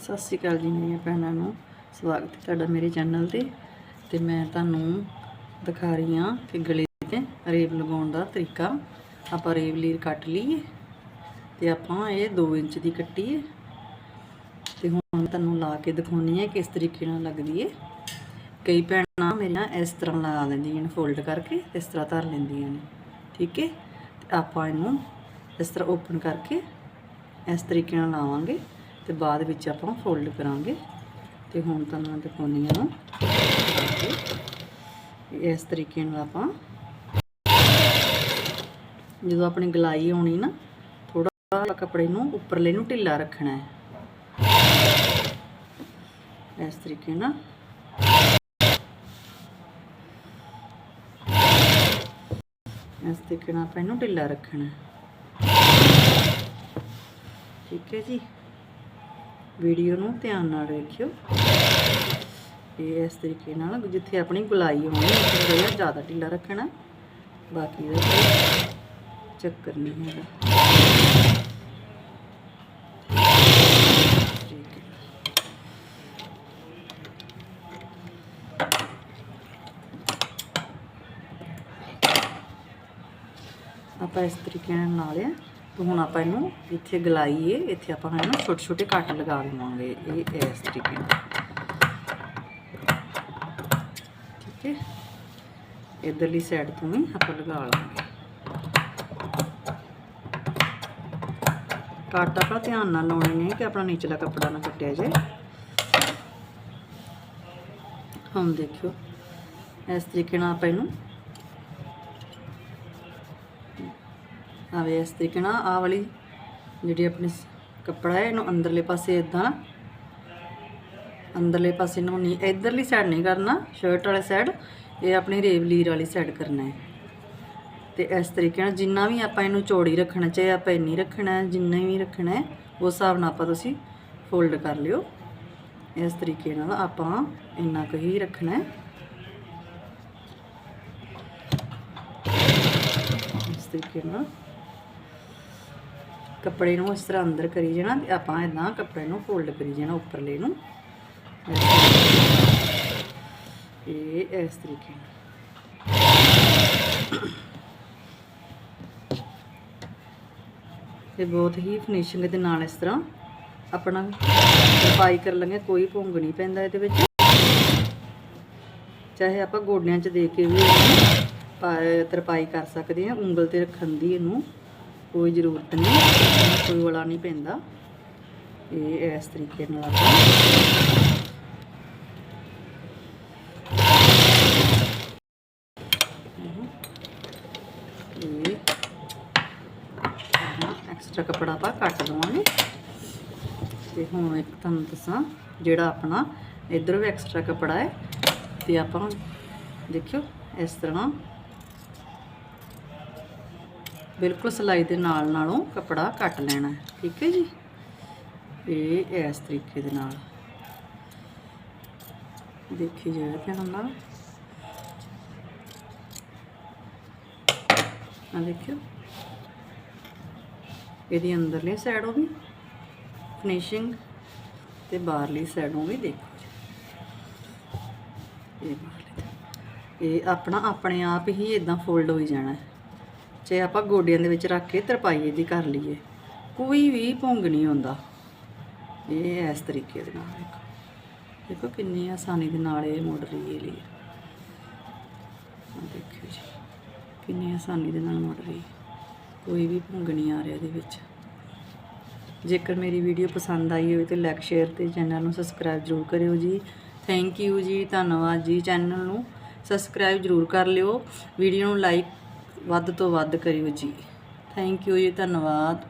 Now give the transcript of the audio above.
ਸਤਿ ਸ਼੍ਰੀ ਅਕਾਲ ਜੀ ਮੇਰੀਆਂ ਭੈਣਾਂ ਨੂੰ। ਸਵਾਗਤ ਹੈ ਤੁਹਾਡਾ ਮੇਰੇ ਚੈਨਲ ਤੇ। ਤੇ ਮੈਂ ਤੁਹਾਨੂੰ ਦਿਖਾ ਰਹੀ ਹਾਂ ਕਿ ਗਲੇ ਤੇ ਰੇਬ ਲਗਾਉਣ ਦਾ ਤਰੀਕਾ। ਆਪਾਂ ਰੇਬ ਲੀਰ ਕੱਟ ਲਈਏ ਤੇ ਆਪਾਂ ਇਹ 2 ਇੰਚ ਦੀ ਕੱਟੀ ਹੈ ਤੇ ਹੁਣ ਤੁਹਾਨੂੰ ਲਾ ਕੇ ਦਿਖਾਉਣੀ ਹੈ ਕਿਸ ਤਰੀਕੇ ਨਾਲ ਲੱਗਦੀ ਹੈ ਕਈ ਭੈਣਾਂ ਮੇਰੀਆਂ ਇਸ ਤਰ੍ਹਾਂ ਲਗਾ ਲੈਂਦੀਆਂ ਨੇ ਫੋਲਡ ਕਰਕੇ ਇਸ ਤਰ੍ਹਾਂ ਧਰ ਲੈਂਦੀਆਂ ਨੇ। ਠੀਕ ਹੈ ਤੇ ਆਪਾਂ ਇਹਨੂੰ ਇਸ ਤਰ੍ਹਾਂ ਓਪਨ ਕਰਕੇ ਇਸ ਤਰੀਕੇ ਨਾਲ ਲਾਵਾਂਗੇ। ਤੇ ਬਾਅਦ ਵਿੱਚ ਆਪਾਂ ਫੋਲਡ ਕਰਾਂਗੇ। ਤੇ ਹੁਣ ਤੁਹਾਨੂੰ ਮੈਂ ਦਿਖਾਉਂਦੀ ਹਾਂ। ਇਸ ਤਰੀਕੇ ਨਾਲ ਆਪਾਂ ਜਦੋਂ ਆਪਣੀ ਗਲਾਈ ਹੋਣੀ ਨਾ ਥੋੜਾ ਕੱਪੜੇ ਨੂੰ ਉੱਪਰਲੇ ਨੂੰ ਢਿੱਲਾ ਰੱਖਣਾ ਹੈ। ਇਸ ਤਰੀਕੇ ਨਾਲ। ਇਸ ਤਰੀਕੇ ਨਾਲ ਆਪਾਂ ਇਹਨੂੰ ਢਿੱਲਾ ਰੱਖਣਾ ਠੀਕ ਹੈ ਜੀ? ਵੀਡੀਓ ਨੂੰ ਧਿਆਨ ਨਾਲ ਵੇਖਿਓ। ਇਹ ਇਸ ਤਰੀਕੇ ਨਾਲ ਜਿੱਥੇ ਆਪਣੀ ਗੁਲਾਈ ਹੋਣੀ, ਉੱਥੇ ਥੋੜ੍ਹਾ ਜਿਹਾ ਜ਼ਿਆਦਾ ਢਿੱਲਾ ਰੱਖਣਾ, ਬਾਕੀ ਦਾ ਕੋਈ ਚੱਕਰ ਨਹੀਂ ਹੈਗਾ। ਆਪਾਂ ਇਸ ਤਰੀਕੇ ਨਾਲ ਲਾ ਲਿਆ। ਤੇ ਹੁਣ ਆਪਾਂ ਇਹਨੂੰ ਇੱਥੇ ਗਲਾਈਏ, ਇੱਥੇ ਆਪਾਂ ਇਹਨੂੰ ਛੋਟੇ ਛੋਟੇ ਕੱਟ ਲਗਾ ਲਵਾਂਗੇ ਇਹ ਇਸ ਤਰੀਕੇ ਨਾਲ। ਠੀਕ ਹੈ? ਇਧਰਲੀ ਸਾਈਡ ਤੋਂ ਵੀ ਆਪਾਂ ਲਗਾ ਲਾਂਗੇ ਕੱਟ ਆਪਾਂ ਧਿਆਨ ਨਾਲ ਲਾਉਣੇ ਨੇ ਕਿ ਆਪਣਾ ਨੀਚਲਾ ਕੱਪੜਾ ਨਾ ਕੱਟਿਆ ਜਾਏ। ਹੁਣ ਦੇਖਿਓ, ਇਸ ਤਰੀਕੇ ਨਾਲ ਆਪਾਂ ਇਹਨੂੰ ਆਵੇ ਇਸ ਤਰੀਕੇ ਨਾਲ ਆਹ ਵਾਲੀ ਜਿਹੜੀ ਆਪਣੀ ਕੱਪੜਾ ਹੈ, ਇਹਨੂੰ ਅੰਦਰਲੇ ਪਾਸੇ ਇਦਾਂ ਅੰਦਰਲੇ ਪਾਸੇ ਨੂੰ ਨਹੀਂ, ਇਧਰਲੀ ਸਾਈਡ ਨਹੀਂ ਕਰਨਾ ਸ਼ਰਟ ਵਾਲੇ ਸਾਈਡ ਇਹ ਆਪਣੀ ਰੇਵ ਲੀਰ ਵਾਲੀ ਸਾਈਡ ਕਰਨਾ ਹੈ। ਤੇ ਇਸ ਤਰੀਕੇ ਨਾਲ ਜਿੰਨਾ ਵੀ ਆਪਾਂ ਇਹਨੂੰ ਚੌੜੀ ਰੱਖਣਾ, ਚਾਹੇ ਆਪਾਂ ਇੰਨੀ ਰੱਖਣਾ, ਜਿੰਨਾ ਵੀ ਰੱਖਣਾ ਹੈ, ਉਸ ਹਿਸਾਬ ਨਾਲ ਆਪਾਂ ਤੁਸੀਂ ਫੋਲਡ ਕਰ ਲਿਓ। ਇਸ ਤਰੀਕੇ ਨਾਲ ਆਪਾਂ ਇੰਨਾ ਕੁ ਹੀ ਰੱਖਣਾ ਹੈ। ਇਸ ਤਰੀਕੇ ਨਾਲ ਕੱਪੜੇ ਨੂੰ ਇਸ ਤਰ੍ਹਾਂ ਅੰਦਰ ਕਰੀ ਜਾਣਾ ਤੇ ਆਪਾਂ ਇਦਾਂ ਕੱਪੜੇ ਨੂੰ ਫੋਲਡ ਕਰੀ ਜਾਣਾ ਉੱਪਰਲੇ ਨੂੰ। ਇਹ ਇਸ ਤਰੀਕੇ ਨਾਲ। ਤੇ ਬਹੁਤ ਹੀ ਫਿਨਿਸ਼ਿੰਗ ਦੇ ਨਾਲ ਇਸ ਤਰ੍ਹਾਂ ਆਪਣਾ ਤਰਪਾਈ ਕਰ ਲਾਂਗੇ, ਕੋਈ ਭੁੰਗ ਨਹੀਂ ਪੈਂਦਾ ਇਹਦੇ ਵਿੱਚ। ਚਾਹੇ ਆਪਾਂ ਗੋਡਿਆਂ 'ਚ ਦੇ ਕੇ ਵੀ ਤਰਪਾਈ ਕਰ ਸਕਦੇ ਹਾਂ, ਉਂਗਲ ਤੇ ਰੱਖਣ ਦੀ ਇਹਨੂੰ। ਕੋਈ ਜ਼ਰੂਰਤ ਨਹੀਂ, ਕੋਈ ਵਾਲਾ ਨਹੀਂ ਪੈਂਦਾ। ਇਹ ਇਸ ਤਰੀਕੇ ਨਾਲ ਆਪਾਂ ਐਕਸਟਰਾ ਕੱਪੜਾ ਆਪਾਂ ਕੱਟ ਦਵਾਂਗੇ। ਤੇ ਹੁਣ ਇੱਕ ਤੁਹਾਨੂੰ ਦੱਸਾਂ, ਜਿਹੜਾ ਆਪਣਾ ਇਧਰ ਵੀ ਐਕਸਟਰਾ ਕੱਪੜਾ ਹੈ, ਤੇ ਆਪਾਂ ਦੇਖਿਓ ਇਸ ਤਰ੍ਹਾਂ ਬਿਲਕੁਲ ਸਲਾਈ ਦੇ ਨਾਲ ਨਾਲੋਂ ਕੱਪੜਾ ਕੱਟ ਲੈਣਾ ਠੀਕ ਹੈ ਜੀ? ਇਹ ਇਸ ਤਰੀਕੇ ਦੇ ਨਾਲ। ਦੇਖੀ ਜਾਏ ਧਿਆਨ ਨਾਲ। ਆ ਦੇਖਿਓ। ਇਹਦੀ ਅੰਦਰਲੀ ਸਾਈਡੋਂ ਵੀ ਫਿਨਿਸ਼ਿੰਗ ਤੇ ਬਾਹਰਲੀ ਸਾਈਡੋਂ ਵੀ ਦੇਖੋ ਇਹ ਬਾਹਰਲੀ। ਇਹ ਆਪਣਾ ਆਪਣੇ ਆਪ ਹੀ ਇਦਾਂ ਫੋਲਡ ਹੋਈ ਜਾਣਾ ਹੈ। ਚਾਹੇ ਆਪਾਂ ਗੋਡਿਆਂ ਦੇ ਵਿੱਚ ਰੱਖ ਕੇ ਤਰਪਾਈ ਇਹਦੀ ਕਰ ਲਈਏ। ਕੋਈ ਵੀ ਭੁੰਗ ਨਹੀਂ ਹੁੰਦਾ ਇਹ ਇਸ ਤਰੀਕੇ ਦੇ ਨਾਲ ਦੇਖੋ ਦੇਖੋ ਕਿੰਨੀ ਆਸਾਨੀ ਦੇ ਨਾਲ ਇਹ ਮੁੜ ਰਹੀ ਹੈ ਲਈ। ਆਹ ਜੀ। ਕਿੰਨੀ ਆਸਾਨੀ ਦੇ ਨਾਲ ਮੁੜ ਰਹੀ ਕੋਈ ਵੀ ਭੁੰਗ ਨਹੀਂ ਆ ਰਿਹਾ ਇਹਦੇ ਵਿੱਚ। ਜੇਕਰ ਮੇਰੀ ਵੀਡੀਓ ਪਸੰਦ ਆਈ ਹੋਵੇ ਤੇ ਲਾਈਕ ਸ਼ੇਅਰ ਤੇ ਚੈਨਲ ਨੂੰ ਸਬਸਕ੍ਰਾਈਬ ਜ਼ਰੂਰ ਕਰਿਓ ਜੀ। ਥੈਂਕ ਯੂ ਜੀ। ਧੰਨਵਾਦ ਜੀ। ਚੈਨਲ ਨੂੰ ਸਬਸਕ੍ਰਾਈਬ ਜ਼ਰੂਰ ਕਰ ਲਿਓ। ਵੀਡੀਓ ਨੂੰ ਲਾਈਕ ਵੱਧ ਤੋਂ ਵੱਧ ਕਰਿਓ ਜੀ। ਥੈਂਕ ਯੂ ਜੀ ਧੰਨਵਾਦ।